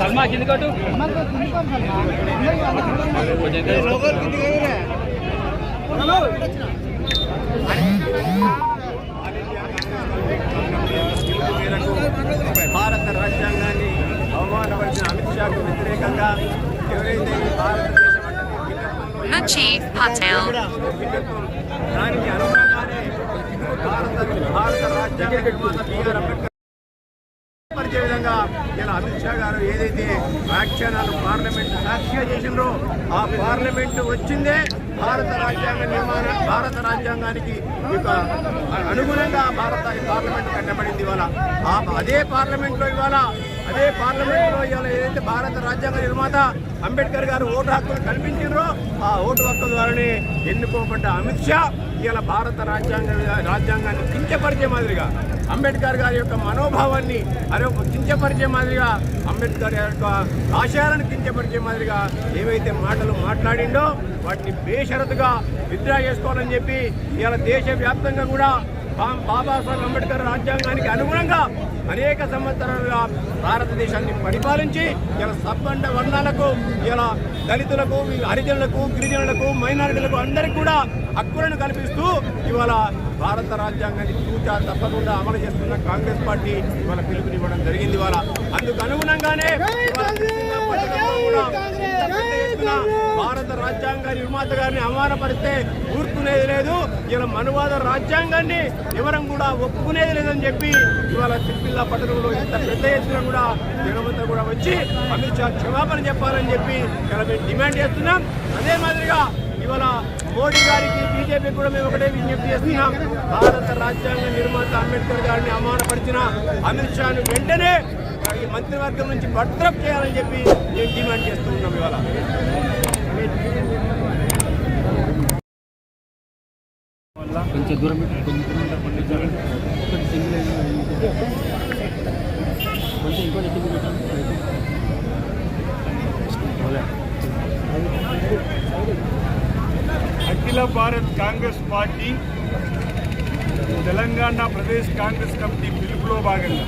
సల్మా కింది కట్టు భారత రాజ్యాంగాన్ని అవమానపరిచిన అమిత్ షాకు వ్యతిరేకంగా ఎవరైతే ఈ భారతదేశం అంటే భిన్నత్వంలో Achieve Patel. భిన్నత్వం దానికి అనుగుణంగానే భారత భారత రాజ్యాంగ నిర్మాత బిఆర్ అంబేద్కర్ పరిచే విధంగా గారు అమిత్ షా గారు ఏదైతే వ్యాఖ్యానాలు పార్లమెంట్ సాక్షిగా చేసిండ్రో ఆ పార్లమెంట్ వచ్చిందే భారత రాజ్యాంగ నిర్మాణ భారత రాజ్యాంగానికి ఇక అనుగుణంగా భారత పార్లమెంట్ కట్టబడింది ఇవాళ. ఆ అదే పార్లమెంట్లో ఇవాళ అదే పార్లమెంట్లో ఇవాళ ఏదైతే భారత రాజ్యాంగ నిర్మాత అంబేద్కర్ గారు ఓటు హక్కులు కల్పించారో ఆ ఓటు హక్కు ద్వారానే ఎన్నుకోబడ్డ అమిత్ షా ఇవాళ భారత రాజ్యాంగ రాజ్యాంగాన్ని కించపరిచే మాదిరిగా అంబేద్కర్ గారి యొక్క మనోభావాన్ని అరే కించపరిచే మాదిరిగా అంబేద్కర్ యొక్క ఆశయాలను కించపరిచే మాదిరిగా ఏవైతే మాటలు మాట్లాడిండో వాటిని బేషరతుగా విత్డ్రా చేసుకోవాలని చెప్పి ఇవాళ దేశవ్యాప్తంగా కూడా బాబాసాహెబ్ అంబేద్కర్ రాజ్యాంగానికి అనుగుణంగా అనేక సంవత్సరాలుగా భారతదేశాన్ని పరిపాలించి ఇలా సబ్బండ వర్ణాలకు ఇలా దళితులకు హరిజనులకు గిరిజనులకు మైనారిటీలకు అందరికీ కూడా హక్కులను కల్పిస్తూ ఇవాళ భారత రాజ్యాంగాన్ని తూచా తప్పకుండా అమలు చేస్తున్న కాంగ్రెస్ పార్టీ ఇవాళ పిలుపునివ్వడం జరిగింది ఇవాళ. అందుకు అనుగుణంగానే భారత రాజ్యాంగ నిర్మాత గారిని అవమానపరిస్తే ఊరుకునేది లేదు. ఇలా మనువాద రాజ్యాంగాన్ని ఎవరం కూడా ఒప్పుకునేది లేదని చెప్పి ఇవాళ జిల్లా పట్టణంలో ఎంత పెద్ద ఎత్తున కూడా జనమంతా కూడా వచ్చి అమిత్ షా క్షమాపణ చెప్పాలని చెప్పి మేము డిమాండ్ చేస్తున్నాం. అదే మాదిరిగా ఇవాళ మోడీ గారికి బీజేపీ కూడా మేము ఒకటే విజ్ఞప్తి చేస్తున్నాం. భారత రాజ్యాంగ నిర్మాత అంబేద్కర్ గారిని అవమానపరిచిన అమిత్ షాను వెంటనే ఈ మంత్రివర్గం నుంచి బర్తరఫ్ చేయాలని చెప్పి మేము డిమాండ్ చేస్తూ ఉన్నాం ఇవాళ. కొంచెం దూరం కొంచెం దూరం Akhila Bharat congress party Telangana Pradesh congress committee పిలుపులో భాగంగా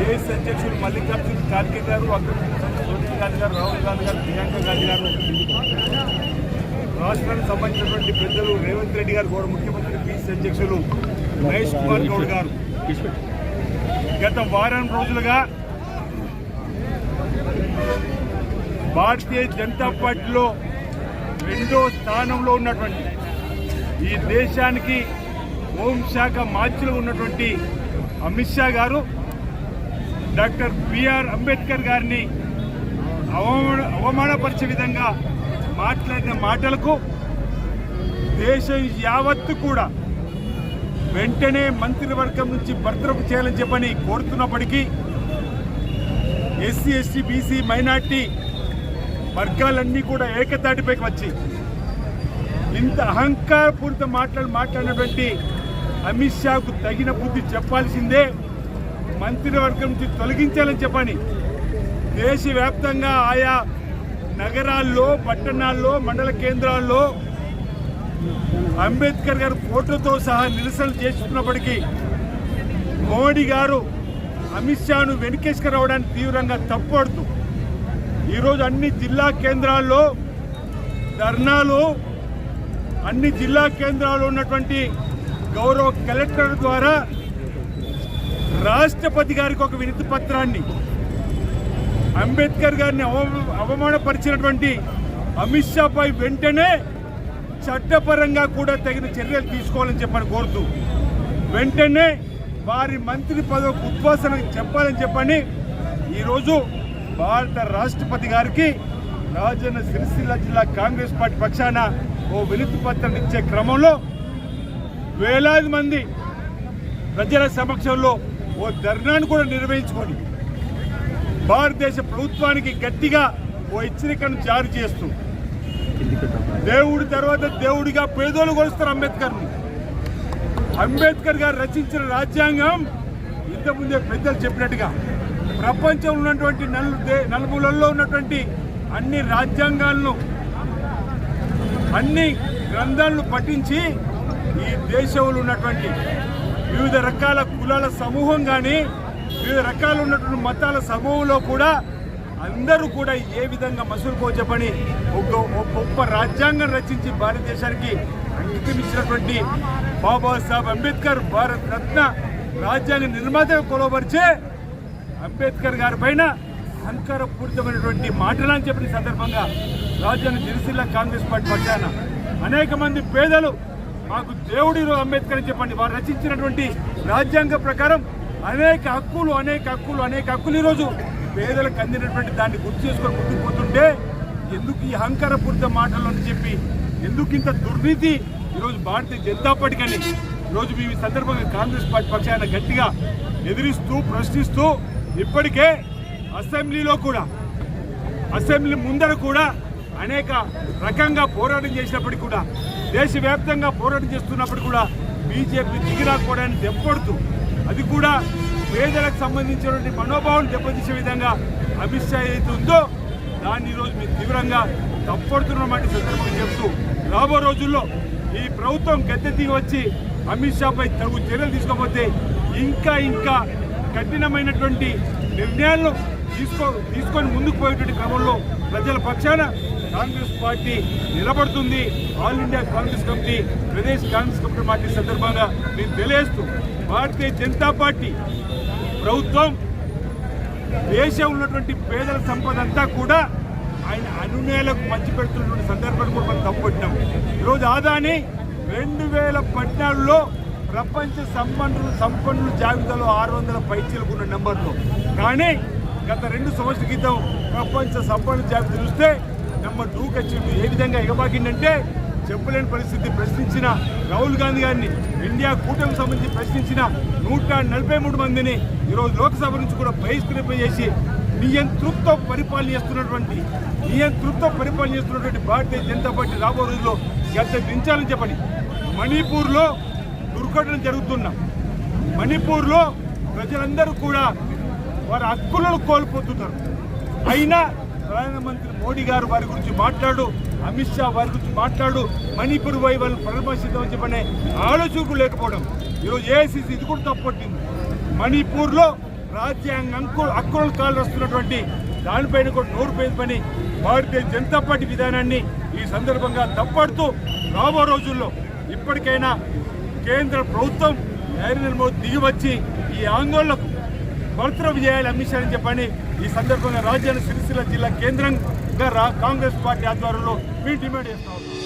ఏఎస్ అధ్యక్షుడు మల్లికార్జున్ ఖార్గే గారు అక్కడ సోనియా గాంధీ గారు రాహుల్ గాంధీ గారు ప్రియాంక గాంధీ గారు రాష్ట్రానికి సంబంధించినటువంటి పెద్దలు రేవంత్ రెడ్డి గారు గౌరవ ముఖ్యమంత్రి పిసి అధ్యక్షులు మహేష్ కుమార్ గౌడ్ గారు. గత వారం రోజులుగా భారతీయ జనతా పార్టీలో రెండో స్థానంలో ఉన్నటువంటి ఈ దేశానికి హోంశాఖ మార్చిలో ఉన్నటువంటి అమిత్ షా గారు డాక్టర్ బిఆర్ అంబేద్కర్ గారిని అవమాన అవమానపరిచే విధంగా మాట్లాడిన మాటలకు దేశం యావత్తు కూడా వెంటనే మంత్రివర్గం నుంచి బర్తరఫ్ చేయాలని చెప్పని కోరుతున్నప్పటికీ ఎస్సీ ఎస్టీ బీసీ మైనార్టీ వర్గాలన్నీ కూడా ఏకతాటిపైకి వచ్చి ఇంత అహంకారపూరిత మాట్లాడి మాట్లాడినటువంటి అమిత్ షాకు తగిన బుద్ధి చెప్పాల్సిందే. మంత్రివర్గం నుంచి తొలగించాలని చెప్పని దేశవ్యాప్తంగా ఆయా నగరాల్లో పట్టణాల్లో మండల కేంద్రాల్లో అంబేద్కర్ గారు ఫోటోతో సహా నిరసనలు చేస్తున్నప్పటికీ మోడీ గారు అమిత్ షాను వెనుకేసుకురావడానికి తీవ్రంగా తప్పుపడుతూ ఈరోజు అన్ని జిల్లా కేంద్రాల్లో ధర్నాలు అన్ని జిల్లా కేంద్రాల్లో ఉన్నటువంటి గౌరవ కలెక్టర్ ద్వారా రాష్ట్రపతి గారికి ఒక వినతి పత్రాన్ని అంబేద్కర్ గారిని అవ- అవమానపరిచినటువంటి అమిత్ షాపై వెంటనే చట్టపరంగా కూడా తగిన చర్యలు తీసుకోవాలని చెప్పని కోరుతూ వెంటనే వారి మంత్రి పదవికి ఉద్వాసన చెప్పాలని చెప్పని ఈరోజు భారత రాష్ట్రపతి గారికి రాజన్న సిరిసిల్ల జిల్లా కాంగ్రెస్ పార్టీ పక్షాన ఓ వినతి పత్రం ఇచ్చే క్రమంలో వేలాది మంది ప్రజల సమక్షంలో ఓ ధర్నాను కూడా నిర్వహించుకొని భారతదేశ ప్రభుత్వానికి గట్టిగా ఓ హెచ్చరికను జారీ చేస్తూ దేవుడి తర్వాత దేవుడిగా పేదోళ్ళు కొలుస్తారు అంబేద్కర్ని. అంబేద్కర్ గారు రచించిన రాజ్యాంగం ఇంతకుముందే పెద్దలు చెప్పినట్టుగా ప్రపంచంలో ఉన్నటువంటి నలు దే- నలుమూలల్లో ఉన్నటువంటి అన్ని రాజ్యాంగాలను అన్ని గ్రంథాలను పఠించి ఈ దేశంలో ఉన్నటువంటి వివిధ రకాల కులాల సమూహం కానీ వివిధ రకాల ఉన్నటువంటి మతాల సమూహంలో కూడా అందరూ కూడా ఏ విధంగా మసూలుకో చెప్పని ఒక గొప్ప రాజ్యాంగం రచించి భారతదేశానికి అంకితమిచ్చినటువంటి బాబాసాహెబ్ అంబేద్కర్ భారత రత్న రాజ్యాంగ నిర్మాత కొలవరిచే అంబేద్కర్ గారి పైన అహంకారపూరితమైనటువంటి మాటలని చెప్పిన సందర్భంగా రాజ్యాన్ని జిరిసిల్ల కాంగ్రెస్ పార్టీ పక్షాన అనేక మంది పేదలు మాకు దేవుడి అంబేద్కర్ అని చెప్పండి. వారు రచించినటువంటి రాజ్యాంగ ప్రకారం అనేక హక్కులు అనేక హక్కులు అనేక హక్కులు ఈరోజు పేదలకు అందినటువంటి దాన్ని గుర్తు చేసుకొని ముందుకుపోతుంటే ఎందుకు ఈ అహంకారపూరిత మాటలు అని చెప్పి ఎందుకు ఇంత దుర్నీతి ఈరోజు భారతీయ జనతా పార్టీ కానీ ఈరోజు మేము ఈ సందర్భంగా కాంగ్రెస్ పార్టీ పక్షాన గట్టిగా ఎదిరిస్తూ ప్రశ్నిస్తూ ఇప్పటికే అసెంబ్లీలో కూడా అసెంబ్లీ ముందర కూడా అనేక రకంగా పోరాటం చేసినప్పటికీ కూడా దేశవ్యాప్తంగా పోరాటం చేస్తున్నప్పుడు కూడా బీజేపీ దిగిరాకపోవడాన్ని దెబ్బకొడుతూ అది కూడా పేదలకు సంబంధించినటువంటి మనోభావం దెబ్బతీసే విధంగా అమిత్ షా ఏదైతే ఉందో దాన్ని ఈరోజు మేము తీవ్రంగా తప్పడుతున్నమాట సందర్భంగా చెప్తూ రాబో రోజుల్లో ఈ ప్రభుత్వం గద్దె దిగి వచ్చి అమిత్ షాపై తగు చర్యలు తీసుకోకపోతే ఇంకా ఇంకా కఠినమైనటువంటి నిర్ణయాలను తీసుకో తీసుకొని ముందుకు పోయేటువంటి క్రమంలో ప్రజల పక్షాన కాంగ్రెస్ పార్టీ నిలబడుతుంది. All India congress committee Pradesh congress committee party సందర్భంగా నేను తెలియజేస్తూ భారతీయ జనతా పార్టీ ప్రభుత్వం దేశంలో ఉన్నటువంటి పేదల సంపద అంతా కూడా ఆయన అనునేలకు పంచి పెడుతున్నటువంటి సందర్భాన్ని కూడా మనం తప్పొట్టినాం ఈరోజు ఆదాని రెండు వేల పద్నాలుగులో ప్రపంచ సంపన్నులు సంపన్నుల జాబితాలో ఆరు వందల పైచీలకు ఉన్న నెంబర్లో. కానీ గత రెండు సంవత్సరాల క్రితం ప్రపంచ సంపన్నుల జాబితా చూస్తే నెంబర్ టూకి వచ్చింది ఏ విధంగా ఎగబాకిందంటే చెప్పలేని పరిస్థితి ప్రశ్నించిన రాహుల్ గాంధీ గారిని ఇండియా కూటమికి సంబంధించి ప్రశ్నించిన నూట నలభై మూడు మందిని ఈరోజు లోక్సభ నుంచి కూడా బహిష్కరింపజేసి నియంతృత్వ పరిపాలన చేస్తున్నటువంటి నియంతృత్వ పరిపాలన చేస్తున్నటువంటి భారతీయ జనతా పార్టీ రాబో రోజుల్లో గత దించాలని చెప్పని మణిపూర్లో దుర్ఘటన జరుగుతున్న. మణిపూర్లో ప్రజలందరూ కూడా వారి హక్కులను కోల్పోతున్నారు. అయినా ప్రధానమంత్రి మోడీ గారు వారి గురించి మాట్లాడు అమిత్ షా వారి గురించి మాట్లాడు మణిపూర్ పోయి వాళ్ళు పరామర్శిద్దామని చెప్పనే ఆలోచనకు లేకపోవడం. ఈరోజు ఏఐసిసి ఇది కూడా తప్పట్టింది మణిపూర్లో రాజ్యాంగ అంకు హక్కులను కాలుస్తున్నటువంటి దానిపైన కూడా నోరు పేరు పని. భారతీయ జనతా పార్టీ విధానాన్ని ఈ సందర్భంగా తప్పడుతూ రాబో రోజుల్లో ఇప్పటికైనా కేంద్ర ప్రభుత్వం నరేంద్ర మోదీ దిగి వచ్చి ఈ ఆందోళనకు బర్తరఫ్ చేయాలి అమిత్ షా అని చెప్పని ఈ సందర్భంగా రాజ్యాన్ని సిరిసిల్ల జిల్లా కేంద్రంగా రా- కాంగ్రెస్ పార్టీ ఆధ్వర్యంలో మేము డిమాండ్ చేస్తా ఉన్నాం